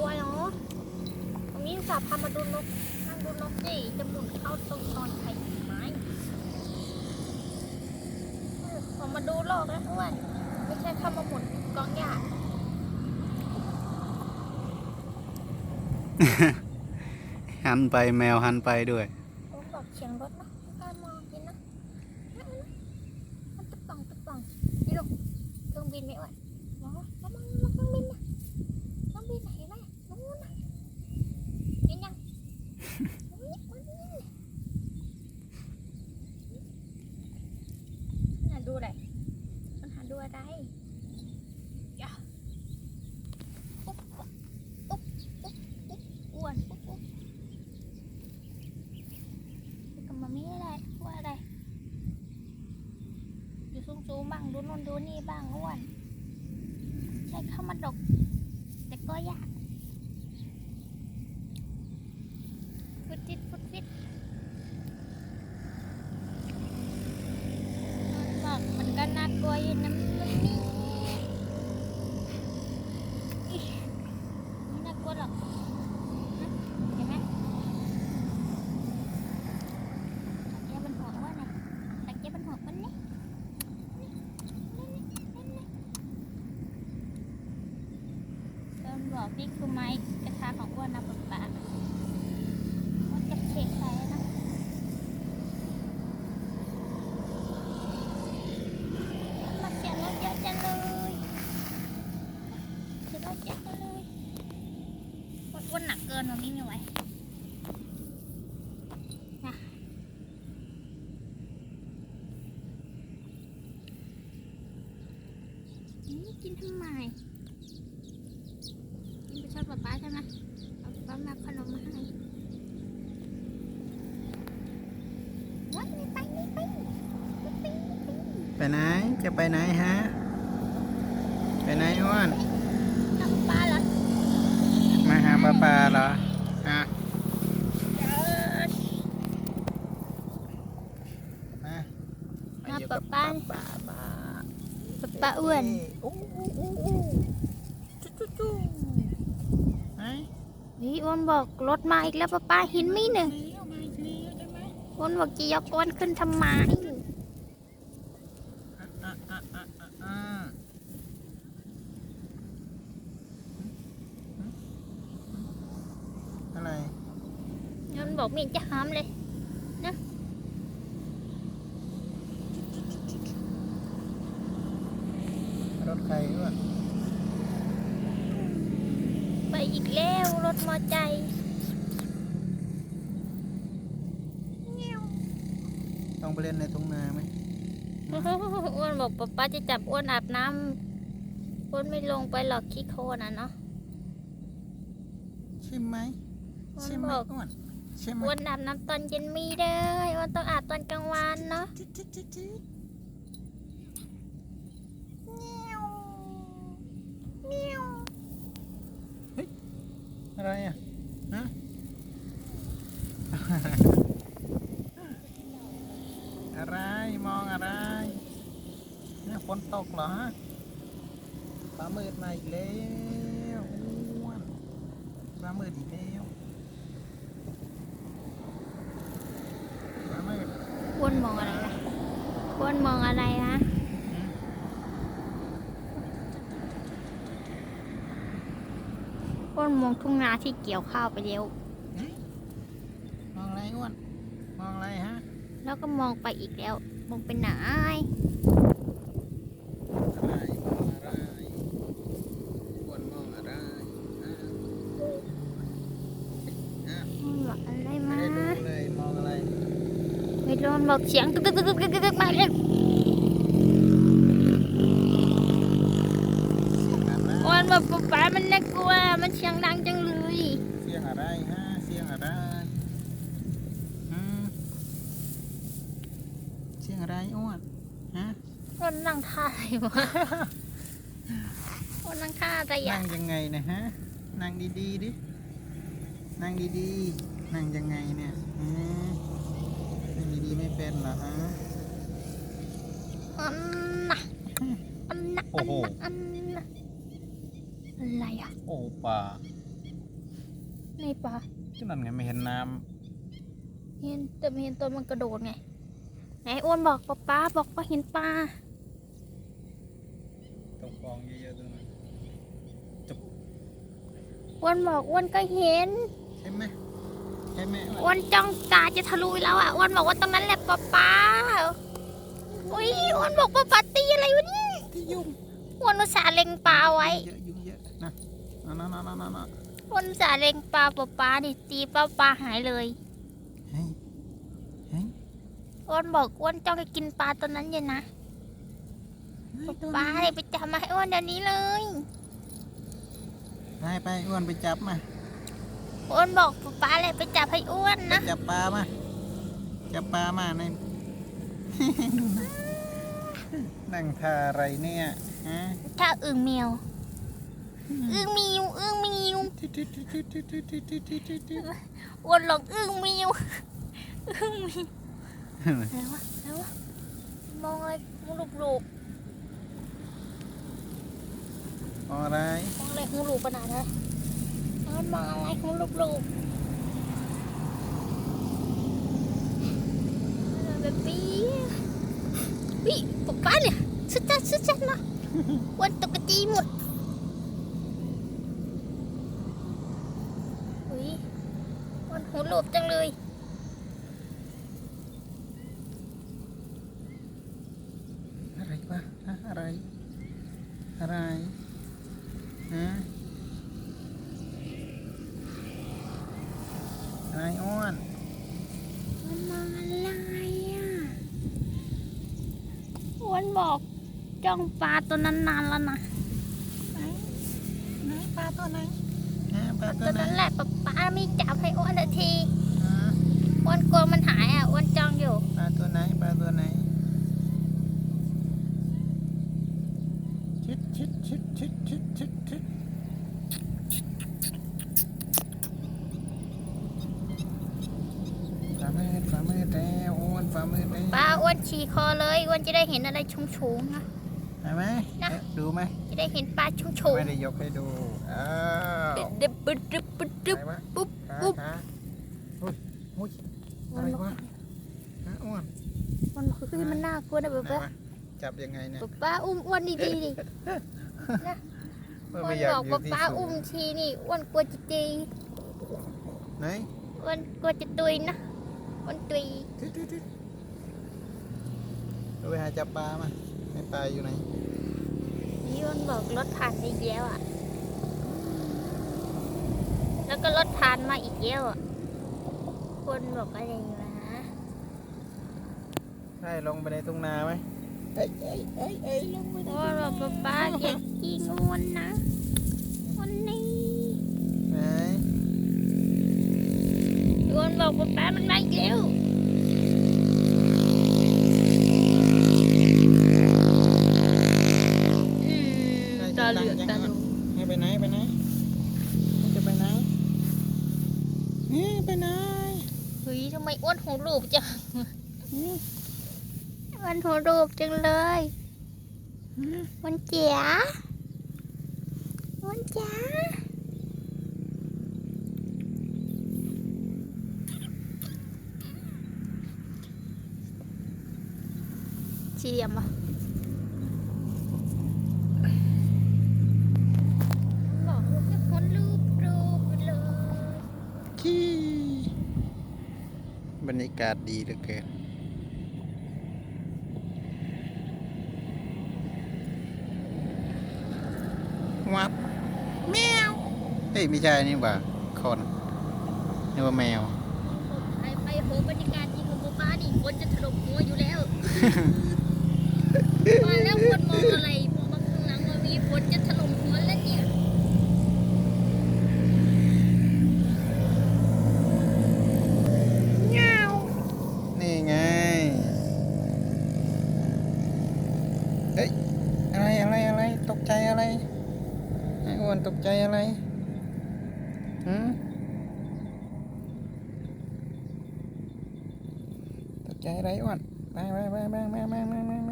ลัวเนาะตรงนี้อุตสาพามาดูนกนั่งดูนกสิจะหมุนเข้าตรงตอนไข่ไม้เออผมมาดูโลกแล้วอ้วนไม่ใช่เข้ามาหมุนกองหญ้าหันไปแมวหันไปด้วยผมบอกเสียงรถนะไม่กล้ามองกินนะมันตุ๊บป่องตุ๊บป่องนี่ลูกเครื่องบินไหมอ้วนมองแล้วมองมองเครื่องบินนะเครื่องบินไหนเห็นไหมนู้นนะเห็นยังนี่มันนี่น่าดูอะไร มันหาดูอะไรอย่าอุ๊บอุ๊บอุ๊บอุ๊บอุ๊บอ้วนอุ๊บอุ๊บกับมามีอะไรว่าอะไรอยู่สูงสูงๆบ้างดูนู่นดูนี่บ้างอ้วนใช่เข้ามาดก แต่ก็ยากฟุดฟิตฟุดฟิตบอกมันก็น่ากลัวอยู่นะมันนี่อิ๊ยไม่น่ากลัวหรอกนะเห็นไหม ตักเย็บบนหัวว่าไงตักเย็บบนหัวมันนี่โด นี่คือไม้กระทะของอ้วนนะป๊าป๊าว่าจะเช็คใส่นะมาเสียงรถเยอะจังเลยเสียงรถเยอะจังเลยอ้วนหนักเกินวันนี้ไม่ไหวกินทำไม ชอบป๊าป๊าใช่ไหมเอาป๊ามาขนมมาให้วัดไม่ไปไม่ไปไม่ไปไม่ไปไปไหน จะไปไหนฮะ ไปไหนอ้วนทำปลาเหรอ มาหาปลาปลาเหรอ อะเดี๋ยวมามามาอยู่ป๊ากับป๊าปลาปลาป๊าป๊าอ้วน โอ้โอ้โอ้โอ้จุ๊จุ๊จุ๊ไห นี่อ้วนบอกรถมาอีกแล้วป้าป้าเห็นไหมเนี่ยเลี้ยวมาอีกแล้วใช่ไหมอ้นบอกจะยกอ้วนขึ้นทำไมอะอะไรอ้วนบอกไมีจะห้ามเลย รถใครอ้วน ไปอีกแล้วรถมอใจ ต้ องไปเล่นในทุ่งนาไหมอ้วนบอกป๊าป๊าจะจับอ้วนอาบน้ำอ้วนไม่ลงไปหรอกขี้โคลนอะเนาะใช่ไหมอ้วใช่นไหมบอกอ้วนใช่ไหมอ้วนอาบน้ำตอนเย็นมีได้อ้วนต้องอาบตอนกลางวันเนาะจิ๊ดจิ๊ดจิ๊ดจิ๊ดเมียวอะไรอะฮะ อะไรมองอะไรเนี่ยฝนต กเหรอฮะฟ้ามืดมาอีกแล้วอ้วนฟ้ามืดอีกแล้วฟ้ามืดอ้วนมองอะไรนะอ้วนมองอะไรนะอ้วนมองทุ่งนาที่เกี่ยวข้าวไปแล้วมองอะไรอ้วนมองอะไรฮะ แล้วก็มองไปอีกแล้ว มองไปไหน อะไรมองอะไรอ้วนมองอะไรอะอะ มองอะไร ไม่ มา ได้ดูเลยมองอะไร ไม่โดนบอกเสียงกึกกึกกึกกึกกึกกึกมาเลยเสียงอะไรอ้วนบอกป๊าป๊ามันน่ากลัว มันเสียงดังจังเลย เสียงอะไรฮะ เสียงอะไรเสียงอะไรอ้วนฮะอ้วนนั่งท่าอะไรวะอ้วนนั่งท่าอะไรอะนั่งยังไงนะฮะ นั่งดีๆดิ นั่งดีๆ นั่งยังไงเนี่ย อืมนั่งดีๆไม่เป็นเหรอฮะอันน่ะอันน่ะโอ้อันโหน่ะอันน่ะอะไรอะ โอ้ป่าในป่าจุดนั้นไงไม่เห็นน้เห็นแต่ไม่เห็นตัวมันกระโดดไง ไหนอ้วนบอกป้าป้าบอกว่าเห็นปลาำตรงฟองเยอะๆตรงนั้นอ้วนบอกอ้วนก็เห็น ใช่ไหม ใช่ไหมอ้วนจ้องตาจะทะลุแล้วอะอ้วนบอกว่าตรงนั้นแหละป้าป้าอุ้ยอ้วนบอกป้าป้าตีอะไรวะเนี่ยที่ยุ่งอ้วนอุตส่าห์เล็งปลาไว้เยอะยุ่งเยอะนะนั่นนั่นนั่นนั่นนั่นอ้วนอุตส่าห์เล็งปลาป้าป้าดิตีป้าป้าหายเลยเฮ้ยเฮ้ยอ้วนบอกอ้วนจ้องจะกินปลาตัวนั้นอยู่นะป้าป้าเลยไปจับมาให้อ้วนเดี๋ยวนี้เลย ไปไปอ้วนไปจับมา อ้วนบอกป,ป้าเลยไปจับให้อ้วนนะ จับปลามา จับปลามาใน ดูนั่งทาอะไรเนี่ยฮะทาอึ่งเมียว อึ่งมียุอึ่งมียุอ้วนหลอกอึ่งมียุอึ่งมีวแล้ววะอะไรวะมองอะไรมุลุกลุบมองอะไรมองอะไรมุลุบขนาดนั้น มันมองอะไรของลูบหลูบแบบปี้วิป๊าป้าเนี่ยสุดจัดสุดจัดนะวันตกกระจีหมดอุ้ยวันหูหลบจังเลย อะไรวะฮะอะไร อะไรฮะอะไรอ้วน มันมองอะไรอะ อ้วนบอกจ้องปลาตัวนั้นนานแล้วนะไหนไหนปลาตัวไหนฮะปลาตัตัววไหนนั้นแหละป้าป้าไม่จับให้อ้วนทันทีฮะอ้วนกลัวมันหายอะอ้วนจ้องอยู่ ปลาตัวไหนปลาตัวไหน ชิดชิดชิดชิดชิดชิดชิดฝ่ามือฝ่ามือ แล้วอ้วนฝ่ามือแล้วป้าอ้วนฉี่คอเลยอ้วนจะได้เห็นอะไรชุงๆนะ เห็นไหมนะ เอ๊ะดูไหมจะได้เห็นปลาชุงไม่ได้ยกให้ดูอ้าวๆเด็บปึ๊บปึ๊บปึ๊บปึ๊บไหนวะปุ๊บขาปุ๊บ ขาอุ้ยอุ้ยอะไรวะฮะอ้วนมันบอกคือมันน่ากลัวนะแบบไหนว่าวะจับยังไงเนี่ยป้าป้าอุ้มอ้วนดีๆดิเมื่ออ้วไม่นอยากบอกอยู่ป้าที่ป้าสูอุ้งมทีนี่อ้วนกลัวจะตีไหนอ้วนกลัวจะตุยนะอ้วนตุยทิศทิศทิศ เราไปหาจับปลามาให้ปลาอยู่ไหนนี่อ้วนบอกรถผ่านอีกแล้วอะ แล้วก็รถผ่านมาอีกแล้วอะ คนบอกอะไรวะใช่ลงไปในทุ่งนาไหมเอ้ยเอ้ยเอ้ยเอ้ยลงไปในโอ้บอกป้าป้าอย่าขี้งวนนะวันนี้ไหนอ้วนบอกป้าป้ามันมาอีกแล้ว ไปไหนเฮ้ยทำไมอ้วนหูรูปจังนี่อ้วนหูรูปจังเลยมันเจ๋ามันจ๋าสี่เหลี่ยมอะบอกว่าจะคนรูปรูปเลย ขี้ บรรยากาศดีเหลือเกินวับแมวเฮ้ย ไม่ใช่นี่หว่าคนนี่ว่าแมว ไปไปโหบรรยากาศจริงของป้านี่คนจะถล่มหัวอยู่แล้ว มาแล้วคนมองอะไรมองมาข้างหลังว่ามีฝนจะถล่มหัวแล้วเนี่ย นี่ไง เฮ้ย อะไรอะไรอะไร ตกใจอะไร ไอ้อ้ วนตกใจอะไรหืมตกใจอะไรอ้วนไปไปไปไปไปไปไปไปไป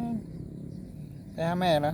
ไปหาแม่เหรอ